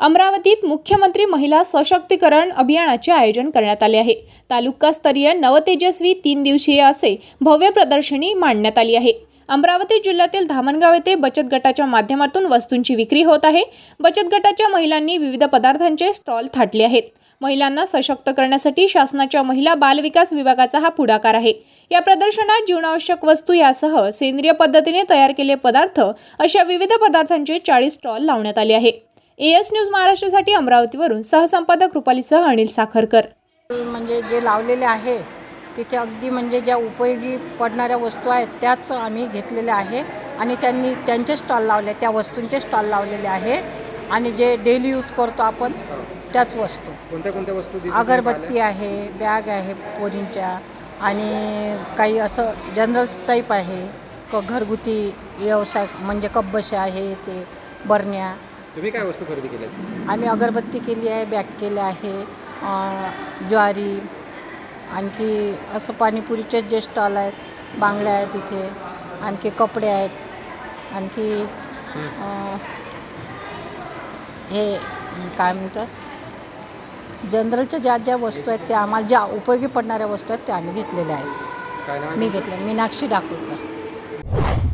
अमरावतीत मुख्यमंत्री महिला सशक्तीकरण अभियानाचे आयोजन करण्यात आले आहे. तालुकास्तरीय नवतेजस्वी तीन दिवसीय असे भव्य प्रदर्शनी मांडण्यात आली आहे. अमरावती जिल्ह्यातील धामणगाव येथे बचत गटाच्या माध्यमातून वस्तूंची विक्री होत आहे. बचत गटाच्या महिलांनी विविध पदार्थांचे स्टॉल थाटले आहेत. महिलांना सशक्त करण्यासाठी शासनाच्या महिला बालविकास विभागाचा हा पुढाकार आहे. या प्रदर्शनात जीवनावश्यक वस्तू यासह सेंद्रिय पद्धतीने तयार केलेले पदार्थ अशा विविध पदार्थांचे चाळीस स्टॉल लावण्यात आले आहे एएस न्यूज महाराष्ट्रासाठी अमरावतीवरून सहसंपादक रुपालीसह अनिल साखरकर. म्हणजे जे लावलेले आहे तिथे अगदी म्हणजे ज्या उपयोगी पडणाऱ्या वस्तू आहेत त्याच आम्ही घेतलेल्या आहे. आणि त्यांनी त्यांचे स्टॉल लावले त्या वस्तूंचे स्टॉल लावलेले आहे. आणि जे डेली यूज करतो आपण त्याच वस्तू. कोणत्या कोणत्या वस्तू अगरबत्ती आहे बॅग आहे पोरींच्या. आणि काही असं जनरल टाईप आहे. क घरगुती व्यवसाय म्हणजे कब्बशा आहे ते बरण्या. तुम्ही काय वस्तू खरेदी केल्या? आम्ही अगरबत्ती केली आहे बॅग केले आहे अं, ज्वारी आणखी असं पाणीपुरीचे जे स्टॉल आहेत बांगड्या आहेत इथे आणखी कपडे आहेत आणखी अं, हे अं, काय म्हणतात? जनरलच्या ज्या ज्या वस्तू आहेत त्या आम्हाला ज्या उपयोगी पडणाऱ्या वस्तू आहेत त्या आम्ही घेतलेल्या आहेत. काय नाव आहे? मी घेतल्या मीनाक्षी डाकुळकर